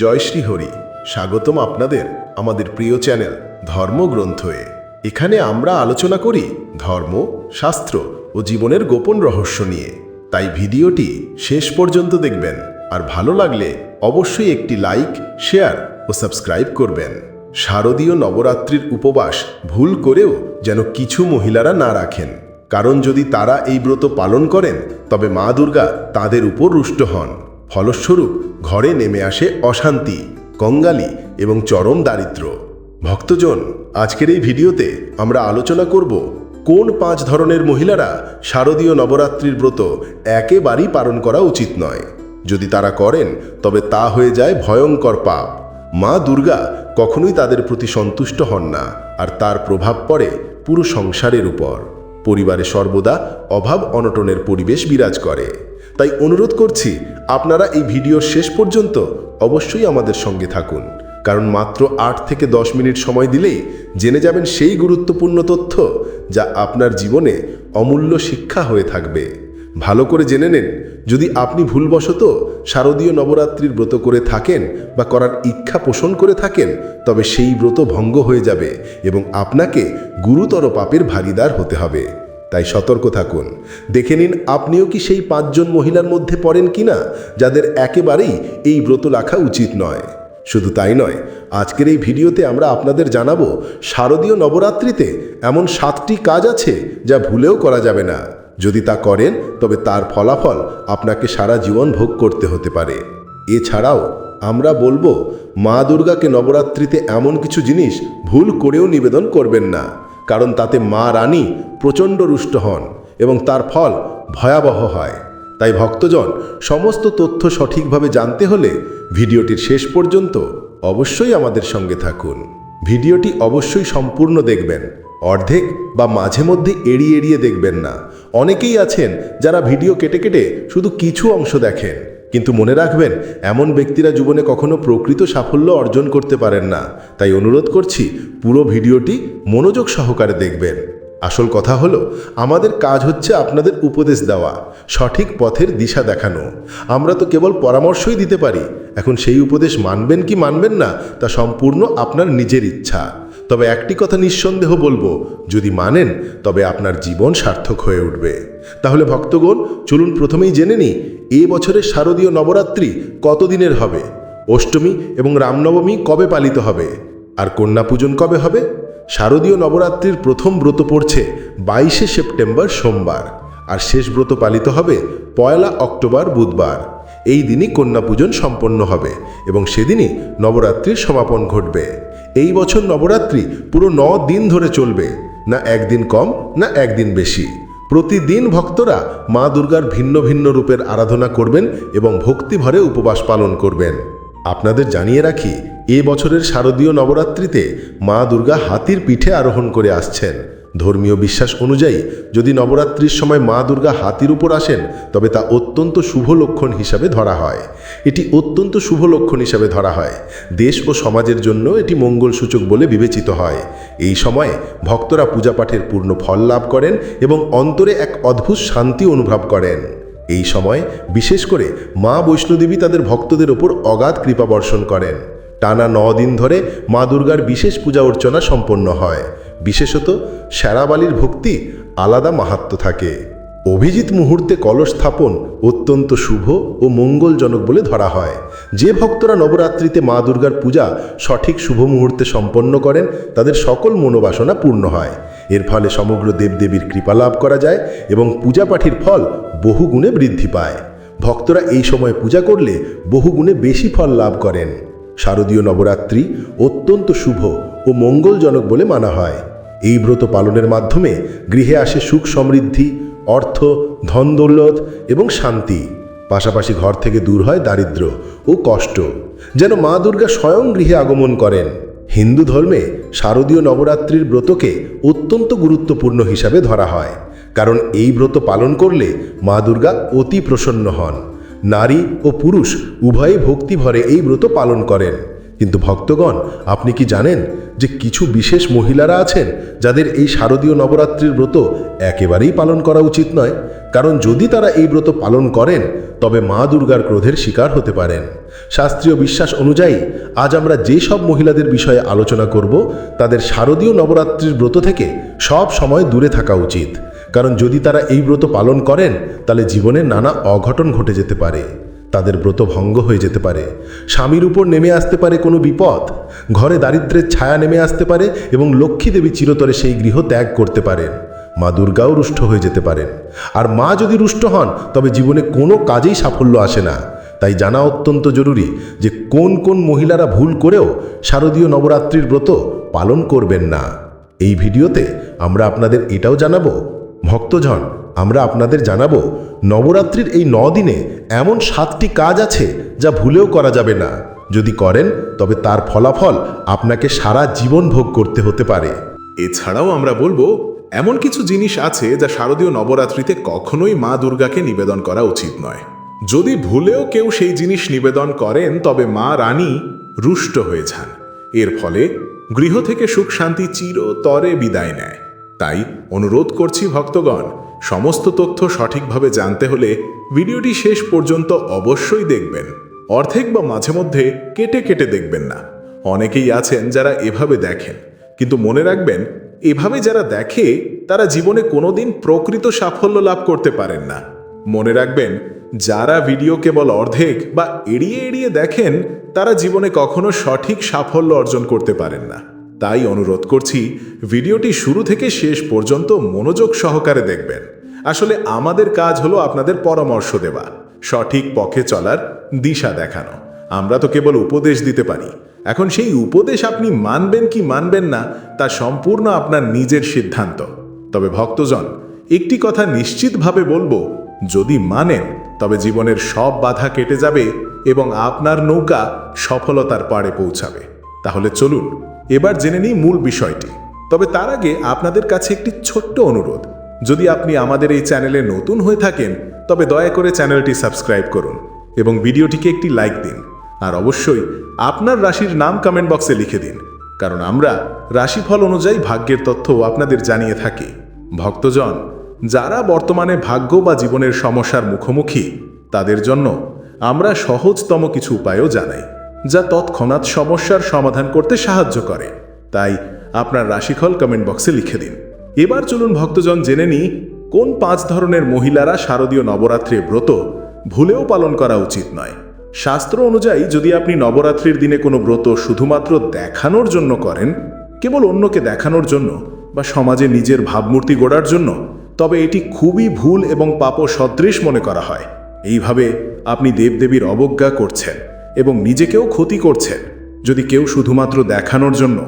জয় শ্রী হরি, স্বাগতম আপনাদের আমাদের প্রিয় চ্যানেল ধর্মগ্রন্থে এখানে আমরা আলোচনা করি ধর্ম, শাস্ত্র ও জীবনের গোপন রহস্য নিয়ে। তাই ভিডিওটি শেষ পর্যন্ত দেখবেন, আর ভালো লাগলে অবশ্যই একটি লাইক, শেয়ার ও সাবস্ক্রাইব করবেন। শারদীয় নবরাত্রির উপবাস ভুল করেও যেন কিছু মহিলারা না রাখেন। কারণ যদি তারা এই ব্রত পালন করেন, তবে মা দুর্গা তাদের উপর রুষ্ট হন। ফলস্বরূপ ঘরে নেমে আসে অশান্তি, কঙ্গালি এবং চরম দারিদ্র। ভক্তজন, আজকের এই ভিডিওতে আমরা আলোচনা করব কোন পাঁচ ধরনের মহিলারা শারদীয় নবরাত্রির ব্রত একেবারেই পালন করা উচিত নয়। যদি তারা করেন, তবে তা হয়ে যায় ভয়ঙ্কর পাপ। মা দুর্গা কখনোই তাদের প্রতি সন্তুষ্ট হন না, আর তার প্রভাব পড়ে পুরো সংসারের উপর। পরিবারে সর্বদা অভাব অনটনের পরিবেশ বিরাজ করে। তাই অনুরোধ করছি, আপনারা এই ভিডিও শেষ পর্যন্ত অবশ্যই আমাদের সঙ্গে থাকুন। কারণ মাত্র আট থেকে দশ মিনিট সময় দিলেই জেনে যাবেন সেই গুরুত্বপূর্ণ তথ্য যা আপনার জীবনে অমূল্য শিক্ষা হয়ে থাকবে। ভালো করে জেনে নেন, যদি আপনি ভুলবশত শারদীয় নবরাত্রির ব্রত করে থাকেন বা করার ইচ্ছা পোষণ করে থাকেন, তবে সেই ব্রত ভঙ্গ হয়ে যাবে এবং আপনাকে গুরুতর পাপের ভাগিদার হতে হবে। তাই সতর্ক থাকুন। দেখে নিন, আপনিও কি সেই পাঁচজন মহিলার মধ্যে পড়েন কিনা, যাদের একেবারেই এই ব্রত রাখা উচিত নয়। শুধু তাই নয়, আজকের এই ভিডিওতে আমরা আপনাদের জানাব, শারদীয় নবরাত্রিতে এমন সাতটি কাজ আছে যা ভুলেও করা যাবে না। যদি তা করেন, তবে তার ফলাফল আপনাকে সারা জীবন ভোগ করতে হতে পারে। এছাড়াও, আমরা বলব, মা দুর্গাকে নবরাত্রিতে এমন কিছু জিনিস ভুল করেও নিবেদন করবেন না। কারণ তাতে মা রানী প্রচণ্ড রুষ্ট হন এবং তার ফল ভয়াবহ হয়। তাই ভক্তজন সমস্ত তথ্য সঠিকভাবে জানতে হলে ভিডিওটির শেষ পর্যন্ত অবশ্যই আমাদের সঙ্গে থাকুন। ভিডিওটি অবশ্যই সম্পূর্ণ দেখবেন। অর্ধেক বা মাঝে মধ্যে এড়িয়ে এড়িয়ে দেখবেন না। অনেকেই আছেন যারা ভিডিও কেটে কেটে শুধু কিছু অংশ দেখেন। কিন্তু মনে রাখবেন, এমন ব্যক্তিরা জীবনে কখনো প্রকৃত সাফল্য অর্জন করতে পারেন না। তাই অনুরোধ করছি, পুরো ভিডিওটি মনোযোগ সহকারে দেখবেন। আসল কথা হলো, আমাদের কাজ হচ্ছে আপনাদের উপদেশ দেওয়া, সঠিক পথের দিশা দেখানো। আমরা তো কেবল পরামর্শই দিতে পারি। এখন সেই উপদেশ মানবেন কি মানবেন না, তা সম্পূর্ণ আপনার নিজের ইচ্ছা। তবে একটি কথা নিঃসন্দেহ বলব, যদি মানেন, তবে আপনার জীবন সার্থক হয়ে উঠবে। তাহলে ভক্তগণ, চলুন প্রথমেই জেনে নিই, এ বছরের শারদীয় নবরাত্রি কতদিনের হবে? অষ্টমী এবং রামনবমী কবে পালিত হবে? আর কন্যা পূজন কবে হবে? শারদীয় নবরাত্রির প্রথম ব্রত পড়ছে বাইশে সেপ্টেম্বর সোমবার, আর শেষ ব্রত পালিত হবে পয়লা অক্টোবর বুধবার। এই দিনই কন্যা পূজন সম্পন্ন হবে এবং সেদিনই নবরাত্রির সমাপন ঘটবে। এই বছর নবরাত্রি পুরো ন দিন ধরে চলবে, না একদিন কম, না একদিন বেশি। প্রতিদিন ভক্তরা মা দুর্গার ভিন্ন ভিন্ন রূপের আরাধনা করবেন এবং ভক্তিভরে উপবাস পালন করবেন। আপনাদের জানিয়ে রাখি, এ বছরের শারদীয় নবরাত্রিতে মা দুর্গা হাতির পিঠে আরোহণ করে আসছেন। ধর্মীয় বিশ্বাস অনুযায়ী যদি নবরাত্রির সময় মা দুর্গা হাতির উপর আসেন, তবে তা অত্যন্ত শুভ লক্ষণ হিসাবে ধরা হয়। এটি অত্যন্ত শুভ লক্ষণ হিসাবে ধরা হয়। দেশ ও সমাজের জন্য এটি মঙ্গলসূচক বলে বিবেচিত হয়। এই সময়ে ভক্তরা পূজাপাঠের পূর্ণ ফল লাভ করেন এবং অন্তরে এক অদ্ভুত শান্তি অনুভব করেন। এই সময় বিশেষ করে মা বৈষ্ণোদেবী তাদের ভক্তদের ওপর অগাধ কৃপা বর্ষণ করেন। টানা ন দিন ধরে মা দুর্গার বিশেষ পূজা অর্চনা সম্পন্ন হয়। বিশেষত শ্যারাবালির ভক্তি আলাদা মাহাত্ম থাকে। অভিজিৎ মুহূর্তে কলস স্থাপন অত্যন্ত শুভ ও মঙ্গলজনক বলে ধরা হয়। যে ভক্তরা নবরাত্রিতে মা দুর্গার পূজা সঠিক শুভ মুহূর্তে সম্পন্ন করেন, তাদের সকল মনোবাসনা পূর্ণ হয়। এর ফলে সমগ্র দেবদেবীর কৃপা লাভ করা যায় এবং পূজা পাঠির ফল বহুগুণে বৃদ্ধি পায়। ভক্তরা এই সময় পূজা করলে বহুগুণে বেশি ফল লাভ করেন। শারদীয় নবরাত্রি অত্যন্ত শুভ ও মঙ্গলজনক বলে মানা হয়। এই ব্রত পালনের মাধ্যমে গৃহে আসে সুখ সমৃদ্ধি, অর্থ, ধন দৌলত এবং শান্তি। পাশাপাশি ঘর থেকে দূর হয় দারিদ্র ও কষ্ট, যেন মা দুর্গা স্বয়ং গৃহে আগমন করেন। হিন্দু ধর্মে শারদীয় নবরাত্রির ব্রতকে অত্যন্ত গুরুত্বপূর্ণ হিসাবে ধরা হয়, কারণ এই ব্রত পালন করলে মা দুর্গা অতি প্রসন্ন হন। নারী ও পুরুষ উভয়ে ভক্তিভরে এই ব্রত পালন করেন। কিন্তু ভক্তগণ, আপনি কি জানেন যে কিছু বিশেষ মহিলারা আছেন যাদের এই শারদীয় নবরাত্রির ব্রত একেবারেই পালন করা উচিত নয়? কারণ যদি তারা এই ব্রত পালন করেন, তবে মা দুর্গার ক্রোধের শিকার হতে পারেন। শাস্ত্রীয় বিশ্বাস অনুযায়ী, আজ আমরা যে সব মহিলাদের বিষয়ে আলোচনা করব, তাদের শারদীয় নবরাত্রির ব্রত থেকে সব সময় দূরে থাকা উচিত। কারণ যদি তারা এই ব্রত পালন করেন, তাহলে জীবনে নানা অঘটন ঘটে যেতে পারে। তাদের ব্রত ভঙ্গ হয়ে যেতে পারে। স্বামীর উপর নেমে আসতে পারে কোনো বিপদ। ঘরে দারিদ্রের ছায়া নেমে আসতে পারে এবং লক্ষ্মী দেবী চিরতরে সেই গৃহ ত্যাগ করতে পারেন। মা দুর্গাও রুষ্ট হয়ে যেতে পারেন। আর মা যদি রুষ্ট হন, তবে জীবনে কোনো কাজেই সাফল্য আসে না। তাই জানা অত্যন্ত জরুরি যে কোন কোন মহিলারা ভুল করেও শারদীয় নবরাত্রির ব্রত পালন করবেন না। এই ভিডিওতে আমরা আপনাদের এটাও জানাব ভক্তজন, আমরা আপনাদের জানাব, নবরাত্রির এই দিনে এমন সাতটি কাজ আছে যা ভুলেও করা যাবে না। যদি করেন, তবে তার ফলাফল আপনাকে সারা জীবন ভোগ করতে হতে পারে। এছাড়াও আমরা বলব, এমন কিছু জিনিস আছে যা শারদীয় নবরাত্রিতে কখনোই মা দুর্গাকে নিবেদন করা উচিত নয়। যদি ভুলেও কেউ সেই জিনিস নিবেদন করেন, তবে মা রানী রুষ্ট হয়ে যান। এর ফলে গৃহ থেকে সুখ শান্তি চিরতরে বিদায় নেয়। তাই অনুরোধ করছি ভক্তগণ, সমস্ত তথ্য সঠিকভাবে জানতে হলে ভিডিওটি শেষ পর্যন্ত অবশ্যই দেখবেন। অর্ধেক বা মাঝে মধ্যে কেটে কেটে দেখবেন না। অনেকেই আছেন যারা এভাবে দেখেন, কিন্তু মনে রাখবেন, এভাবে যারা দেখে, তারা জীবনে কোনোদিন প্রকৃত সাফল্য লাভ করতে পারেন না। মনে রাখবেন, যারা ভিডিও কেবল অর্ধেক বা এড়িয়ে এড়িয়ে দেখেন, তারা জীবনে কখনো সঠিক সাফল্য অর্জন করতে পারেন না। তাই অনুরোধ করছি, ভিডিওটি শুরু থেকে শেষ পর্যন্ত মনোযোগ সহকারে দেখবেন। আসলে আমাদের কাজ হলো আপনাদের পরামর্শ দেওয়া, সঠিক পথে চলার দিশা দেখানো। আমরা তো কেবল উপদেশ দিতে পারি। এখন সেই উপদেশ আপনি মানবেন কি মানবেন না, তা সম্পূর্ণ আপনার নিজের সিদ্ধান্ত। তবে ভক্তজন, একটি কথা নিশ্চিতভাবে বলব, যদি মানেন, তবে জীবনের সব বাধা কেটে যাবে এবং আপনার নৌকা সফলতার পাড়ে পৌঁছাবে। তাহলে চলুন এবার জেনে নিই মূল বিষয়টি। তবে তার আগে আপনাদের কাছে একটি ছোট্ট অনুরোধ। যদি আপনি আমাদের এই চ্যানেলে নতুন হয়ে থাকেন, তবে দয়া করে চ্যানেলটি সাবস্ক্রাইব করুন এবং ভিডিওটিকে একটি লাইক দিন। আর অবশ্যই আপনার রাশির নাম কমেন্ট বক্সে লিখে দিন, কারণ আমরা রাশিফল অনুযায়ী ভাগ্যের তথ্য আপনাদের জানিয়ে থাকি। ভক্তজন, যারা বর্তমানে ভাগ্য বা জীবনের সমস্যার মুখোমুখি, তাদের জন্য আমরা সহজতম কিছু উপায়ও জানাই। যা তৎক্ষণাৎ সমস্যার সমাধান করতে সাহায্য করে। তাই আপনার রাশিফল কমেন্ট বক্সে লিখে দিন। এবার চলুন ভক্তজন জেনে নিই, কোন পাঁচ ধরনের মহিলারা শারদীয় নবরাত্রির ব্রত ভুলেও পালন করা উচিত নয়। শাস্ত্র অনুযায়ী যদি আপনি নবরাত্রির দিনে কোনো ব্রত শুধুমাত্র দেখানোর জন্য করেন, কেবল অন্যকে দেখানোর জন্য বা সমাজে নিজের ভাবমূর্তি গড়ার জন্য, তবে এটি খুবই ভুল এবং পাপ সদৃশ মনে করা হয়। এইভাবে আপনি দেবদেবীর অবজ্ঞা করছেন। এবং নিজেকেও ক্ষতি করছেন যদি কেউ শুধুমাত্র দেখানোর জন্য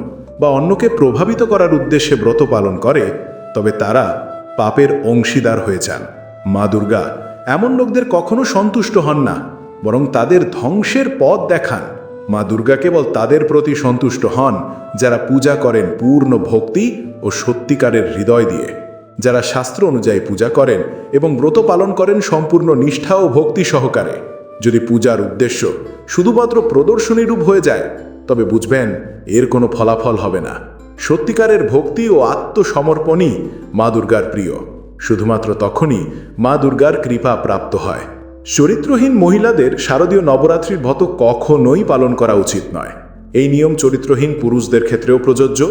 বা অন্যকে প্রভাবিত করার উদ্দেশ্যে ব্রত পালন করে, তবে তারা পাপের অংশীদার হয়ে যান। মা দুর্গা এমন লোকদের কখনো সন্তুষ্ট হন না, বরং তাদের ধ্বংসের পথ দেখান। মা দুর্গা কেবল তাদের প্রতি সন্তুষ্ট হন যারা পূজা করেন পূর্ণ ভক্তি ও সত্যিকারের হৃদয় দিয়ে। যারা শাস্ত্র অনুযায়ী পূজা করেন এবং ব্রত পালন করেন সম্পূর্ণ নিষ্ঠা ও ভক্তি সহকারে। যদি পূজার উদ্দেশ্য শুধুমাত্র প্রদর্শনী রূপ হয়ে যায়, তবে বুঝবেন এর কোনো ফলাফল হবে না। সত্যিকারের ভক্তি ও আত্মসমর্পণই মা দুর্গার প্রিয়। শুধুমাত্র তখনই মা দুর্গার কৃপা প্রাপ্ত হয়। চরিত্রহীন মহিলাদের শারদীয় নবরাত্রির ভত কখনোই পালন করা উচিত নয়। এই নিয়ম চরিত্রহীন পুরুষদের ক্ষেত্রেও প্রযোজ্য।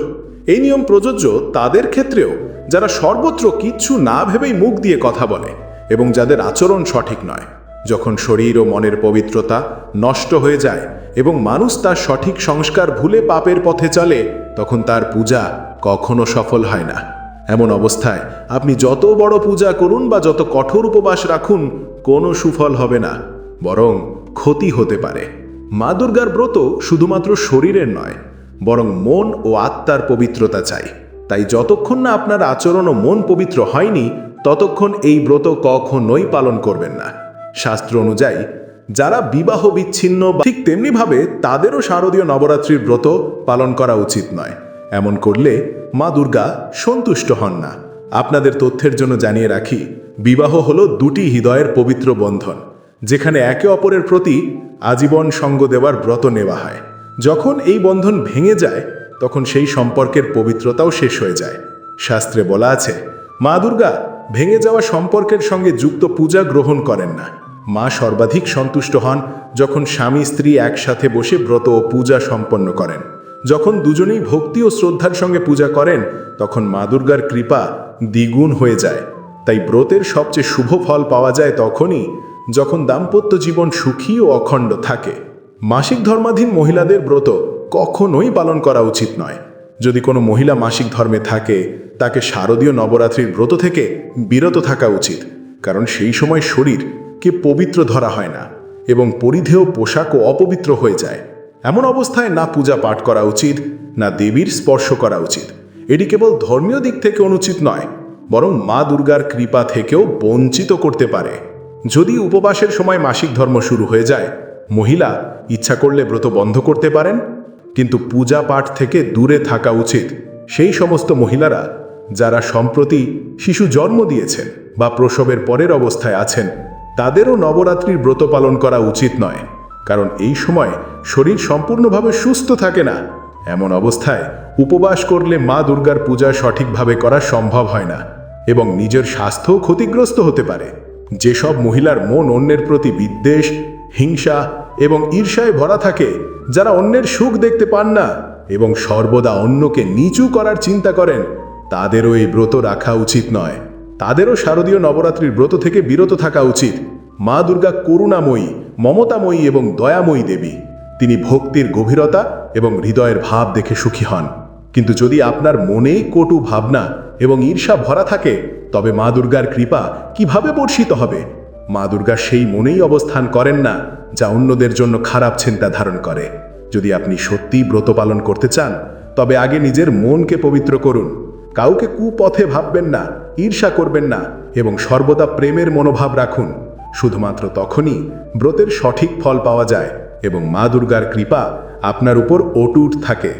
এই নিয়ম প্রযোজ্য তাদের ক্ষেত্রেও, যারা সর্বত্র কিচ্ছু না ভেবেই মুখ দিয়ে কথা বলে এবং যাদের আচরণ সঠিক নয়। যখন শরীর ও মনের পবিত্রতা নষ্ট হয়ে যায় এবং মানুষ তার সঠিক সংস্কার ভুলে পাপের পথে চলে, তখন তার পূজা কখনো সফল হয় না। এমন অবস্থায় আপনি যত বড় পূজা করুন বা যত কঠোর উপবাস রাখুন, কোনো সুফল হবে না, বরং ক্ষতি হতে পারে। মা দুর্গার ব্রত শুধুমাত্র শরীরের নয়, বরং মন ও আত্মার পবিত্রতা চাই। তাই যতক্ষণ না আপনার আচরণ ও মন পবিত্র হয়নি, ততক্ষণ এই ব্রত কখনোই পালন করবেন না। শাস্ত্র অনুযায়ী, যারা বিবাহ বিচ্ছিন্ন ঠিক তেমনিভাবে তাদেরও শারদীয় নবরাত্রির ব্রত পালন করা উচিত নয়। এমন করলে মা দুর্গা সন্তুষ্ট হন না। আপনাদের তথ্যের জন্য জানিয়ে রাখি, বিবাহ হলো দুটি হৃদয়ের পবিত্র বন্ধন, যেখানে একে অপরের প্রতি আজীবন সঙ্গ দেওয়ার ব্রত নেওয়া হয়। যখন এই বন্ধন ভেঙে যায়, তখন সেই সম্পর্কের পবিত্রতাও শেষ হয়ে যায়। শাস্ত্রে বলা আছে, মা দুর্গা ভেঙে যাওয়া সম্পর্কের সঙ্গে যুক্ত পূজা গ্রহণ করেন না। মা সর্বাধিক সন্তুষ্ট হন যখন স্বামী স্ত্রী একসাথে বসে ব্রত ও পূজা সম্পন্ন করেন। যখন দুজনেই ভক্তি ও শ্রদ্ধার সঙ্গে পূজা করেন, তখন মা দুর্গার কৃপা দ্বিগুণ হয়ে যায়। তাই ব্রতের সবচেয়ে শুভ ফল পাওয়া যায় তখনই যখন দাম্পত্য জীবন সুখী ও অখণ্ড থাকে। মাসিক ধর্মাধীন মহিলাদের ব্রত কখনোই পালন করা উচিত নয়। যদি কোনো মহিলা মাসিক ধর্মে থাকে তাকে শারদীয় নবরাত্রির ব্রত থেকে বিরত থাকা উচিত, কারণ সেই সময় শরীর কে পবিত্র ধরা হয় না এবং পরিধেয় পোশাকও অপবিত্র হয়ে যায়। এমন অবস্থায় না পূজা পাঠ করা উচিত, না দেবীর স্পর্শ করা উচিত। এটি কেবল ধর্মীয় দিক থেকে অনুচিত নয়, বরং মা দুর্গার কৃপা থেকেও বঞ্চিত করতে পারে। যদি উপবাসের সময় মাসিক ধর্ম শুরু হয়ে যায়, মহিলা ইচ্ছা করলে ব্রত বন্ধ করতে পারেন, কিন্তু পূজা পাঠ থেকে দূরে থাকা উচিত। সেই সমস্ত মহিলারা যারা সম্প্রতি শিশু জন্ম দিয়েছেন বা প্রসবের পরের অবস্থায় আছেন, তাদেরও নবরাত্রির ব্রত পালন করা উচিত নয়। কারণ এই সময় শরীর সম্পূর্ণভাবে সুস্থ থাকে না। এমন অবস্থায় উপবাস করলে মা দুর্গার পূজা সঠিকভাবে করা সম্ভব হয় না এবং নিজের স্বাস্থ্য ক্ষতিগ্রস্ত হতে পারে। যেসব মহিলার মন অন্যের প্রতি বিদ্বেষ, হিংসা এবং ঈর্ষায় ভরা থাকে, যারা অন্যের সুখ দেখতে পান না এবং সর্বদা অন্যকে নিচু করার চিন্তা করেন তাদেরও এই ব্রত রাখা উচিত নয়। তাদেরও শারদীয় নবরাত্রির ব্রত থেকে বিরত থাকা উচিত। মা দুর্গা করুণাময়ী, মমতাময়ী এবং দয়াময়ী দেবী। তিনি ভক্তির গভীরতা এবং হৃদয়ের ভাব দেখে সুখী হন। কিন্তু যদি আপনার মনেই কটু ভাবনা এবং ঈর্ষা ভরা থাকে, তবে মা দুর্গার কৃপা কীভাবে বর্ষিত হবে? মা দুর্গা সেই মনেই অবস্থান করেন না, যা অন্যদের জন্য খারাপ চিন্তা ধারণ করে। যদি আপনি সত্যিই ব্রত পালন করতে চান, তবে আগে নিজের মনকে পবিত্র করুন। কাউকে কুপথে ভাববেন না, ঈর্ষা করবেন না এবং সর্বদা প্রেমের মনোভাব রাখুন। শুধুমাত্র তখনই ব্রতের সঠিক ফল পাওয়া যায় এবং মা দুর্গার কৃপা আপনার উপর অটুট থাকে।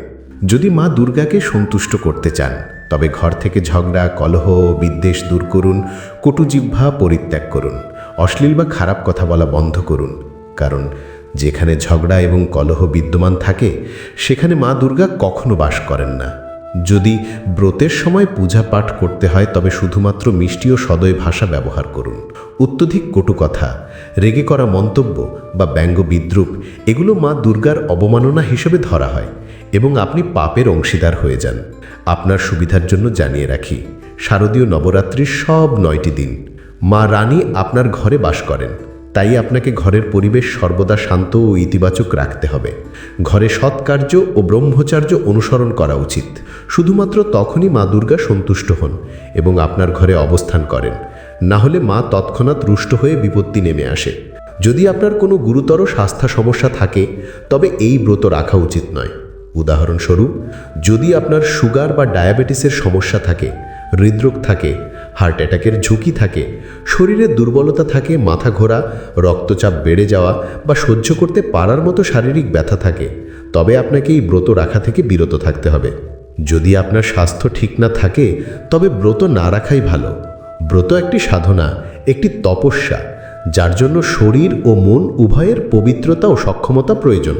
যদি মা দুর্গাকে সন্তুষ্ট করতে চান, তবে ঘর থেকে ঝগড়া, কলহ, বিদ্বেষ দূর করুন কটুজিহ্বা পরিত্যাগ করুন, অশ্লীল বা খারাপ কথা বলা বন্ধ করুন। কারণ যেখানে ঝগড়া এবং কলহ বিদ্যমান থাকে, সেখানে মা দুর্গা কখনো বাস করেন না। যদি ব্রতের সময় পূজা পাঠ করতে হয়, তবে শুধুমাত্র মিষ্টি ও সদয় ভাষা ব্যবহার করুন। অত্যধিক কটু কথা, রেগে করা মন্তব্য বা ব্যঙ্গ বিদ্রুপ, এগুলো মা দুর্গার অবমাননা হিসেবে ধরা হয় এবং আপনি পাপের অংশীদার হয়ে যান। আপনার সুবিধার জন্য জানিয়ে রাখি, শারদীয় নবরাত্রির সব নয়টি দিন মা রানী আপনার ঘরে বাস করেন। তাই আপনাকে ঘরের পরিবেশ সর্বদা শান্ত ও ইতিবাচক রাখতে হবে। ঘরে সৎকার্য ও ব্রহ্মচার্য অনুসরণ করা উচিত। শুধুমাত্র তখনই মা দুর্গা সন্তুষ্ট হন এবং আপনার ঘরে অবস্থান করেন। না হলে মা তৎক্ষণাৎ রুষ্ট হয়ে বিপত্তি নেমে আসে। যদি আপনার কোনো গুরুতর স্বাস্থ্য সমস্যা থাকে, তবে এই ব্রত রাখা উচিত নয়। উদাহরণস্বরূপ, যদি আপনার সুগার বা ডায়াবেটিসের সমস্যা থাকে, হৃদরোগ থাকে হার্ট অ্যাটাকের ঝুঁকি থাকে, শরীরে দুর্বলতা থাকে, মাথা ঘোরা, রক্তচাপ বেড়ে যাওয়া বা সহ্য করতে পারার মতো শারীরিক ব্যথা থাকে, তবে আপনাকে এই ব্রত রাখা থেকে বিরত থাকতে হবে। যদি আপনার স্বাস্থ্য ঠিক না থাকে, তবে ব্রত না রাখাই ভালো। ব্রত একটি সাধনা, একটি তপস্যা, যার জন্য শরীর ও মন উভয়ের পবিত্রতা ও সক্ষমতা প্রয়োজন।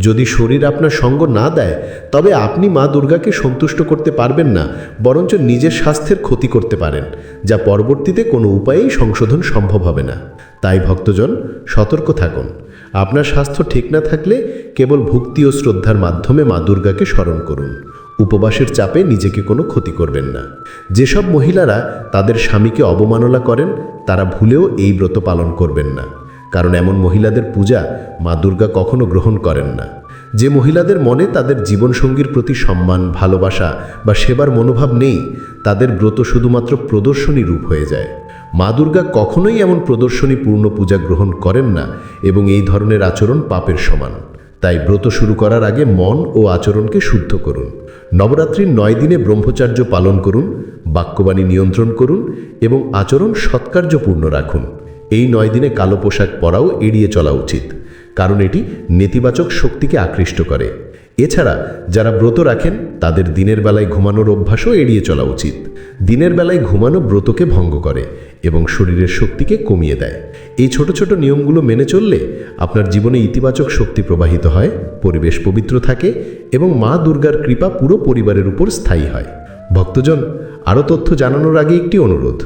যদি শরীর আপনার সঙ্গ না দেয়, তবে আপনি মা দুর্গাকে সন্তুষ্ট করতে পারবেন না, বরঞ্চ নিজের স্বাস্থ্যের ক্ষতি করতে পারেন, যা পরবর্তীতে কোনো উপায়েই সংশোধন সম্ভব হবে না। তাই ভক্তজন, সতর্ক থাকুন। আপনার স্বাস্থ্য ঠিক না থাকলে কেবল ভক্তি ও শ্রদ্ধার মাধ্যমে মা দুর্গাকে স্মরণ করুন। উপবাসের চাপে নিজেকে কোনো ক্ষতি করবেন না। যেসব মহিলারা তাদের স্বামীকে অবমাননা করেন, তারা ভুলেও এই ব্রত পালন করবেন না। কারণ এমন মহিলাদের পূজা মা দুর্গা কখনো গ্রহণ করেন না। যে মহিলাদের মনে তাদের জীবনসঙ্গীর প্রতি সম্মান, ভালোবাসা বা সেবার মনোভাব নেই, তাদের ব্রত শুধুমাত্র প্রদর্শনী রূপ হয়ে যায়। মা দুর্গা কখনোই এমন প্রদর্শনী পূর্ণ পূজা গ্রহণ করেন না এবং এই ধরনের আচরণ পাপের সমান। তাই ব্রত শুরু করার আগে মন ও আচরণকে শুদ্ধ করুন। নবরাত্রির নয় দিনে ব্রহ্মচার্য পালন করুন, বাক্যবাণী নিয়ন্ত্রণ করুন এবং আচরণ সৎকার্যপূর্ণ রাখুন। এই নয় দিনে কালো পোশাক পরাও এড়িয়ে চলা উচিত, কারণ এটি নেতিবাচক শক্তিকে আকৃষ্ট করে। এছাড়া, যারা ব্রত রাখেন, তাদের দিনের বেলায় ঘুমানোর অভ্যাসও এড়িয়ে চলা উচিত। দিনের বেলায় ঘুমানো ব্রতকে ভঙ্গ করে এবং শরীরের শক্তিকে কমিয়ে দেয়। এই ছোট ছোট নিয়মগুলো মেনে চললে আপনার জীবনে ইতিবাচক শক্তি প্রবাহিত হয়, পরিবেশ পবিত্র থাকে এবং মা দুর্গার কৃপা পুরো পরিবারের উপর স্থায়ী হয়। ভক্তজন, আরও তথ্য জানানোর আগে একটি অনুরোধ।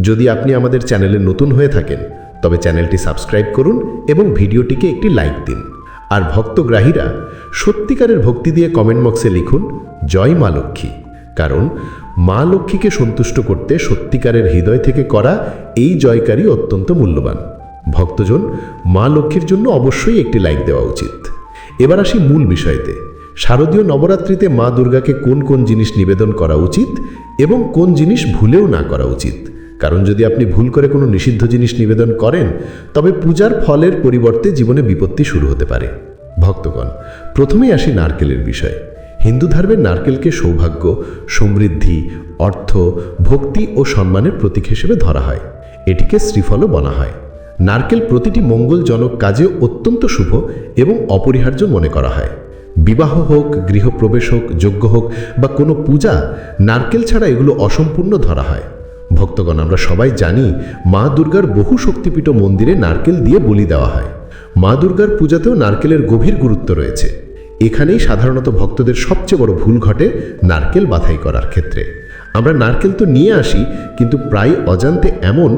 যদি আপনি আমাদের চ্যানেলে নতুন হয়ে থাকেন, তবে চ্যানেলটি সাবস্ক্রাইব করুন এবং ভিডিওটিকে একটি লাইক দিন। আর ভক্তগ্রাহীরা সত্যিকারের ভক্তি দিয়ে কমেন্ট বক্সে লিখুন, জয় মা লক্ষ্মী। কারণ মা লক্ষ্মীকে সন্তুষ্ট করতে সত্যিকারের হৃদয় থেকে করা এই জয়কারী অত্যন্ত মূল্যবান। ভক্তজন, মা লক্ষ্মীর জন্য অবশ্যই একটি লাইক দেওয়া উচিত। এবার আসি মূল বিষয়তে। শারদীয় নবরাত্রিতে মা দুর্গাকে কোন কোন জিনিস নিবেদন করা উচিত এবং কোন জিনিস ভুলেও না করা উচিত? কারণ যদি আপনি ভুল করে কোনো নিষিদ্ধ জিনিস নিবেদন করেন, তবে পূজার ফলের পরিবর্তে জীবনে বিপত্তি শুরু হতে পারে। ভক্তগণ, প্রথমেই আসি নারকেলের বিষয়। হিন্দু ধর্মের নারকেলকে সৌভাগ্য, সমৃদ্ধি, অর্থ, ভক্তি ও সম্মানের প্রতীক হিসেবে ধরা হয়। এটিকে শ্রীফলও বলা হয়। নারকেল প্রতিটি মঙ্গলজনক কাজে অত্যন্ত শুভ এবং অপরিহার্য মনে করা হয়। বিবাহ হোক, গৃহপ্রবেশ হোক, যজ্ঞ হোক বা কোনো পূজা, নারকেল ছাড়া এগুলো অসম্পূর্ণ ধরা হয়। ভক্তগণ, আমরা সবাই জানি মা দুর্গার বহু শক্তিপীঠ মন্দিরে নারকেল দিয়ে বলি দেওয়া হয়। মা দুর্গার পূজাতেও নারকেলের গভীর গুরুত্ব রয়েছে। এখানেই সাধারণত ভক্তদের সবচেয়ে বড় ভুল ঘটে নারকেল বাছাই করার ক্ষেত্রে। আমরা নারকেল তো নিয়ে আসি, কিন্তু প্রায় অজান্তে এমন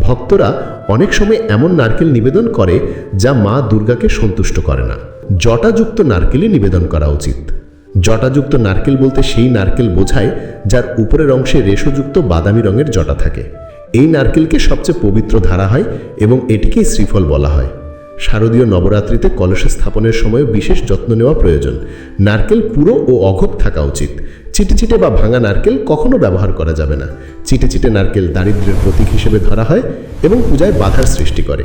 ভক্তরা অনেক সময় এমন নারকেল নিবেদন করে যা মা দুর্গাকে সন্তুষ্ট করে না। জটাযুক্ত নারকেলই নিবেদন করা উচিত। জটাযুক্ত নারকেল বলতে সেই নারকেল বোঝায় যার উপরের অংশে রেশোযুক্ত বাদামি রঙের জটা থাকে। এই নারকেলকে সবচেয়ে পবিত্র ধারা হয় এবং এটিকেই শ্রীফল বলা হয়। শারদীয় নবরাত্রিতে কলস স্থাপনের সময় বিশেষ যত্ন নেওয়া প্রয়োজন। নারকেল পুরো ও অঘট থাকা উচিত। চিটে চিটে বা ভাঙা নারকেল কখনো ব্যবহার করা যাবে না। চিটে চিটে নারকেল দারিদ্র্যের প্রতীক হিসেবে ধরা হয় এবং পূজায় বাধার সৃষ্টি করে।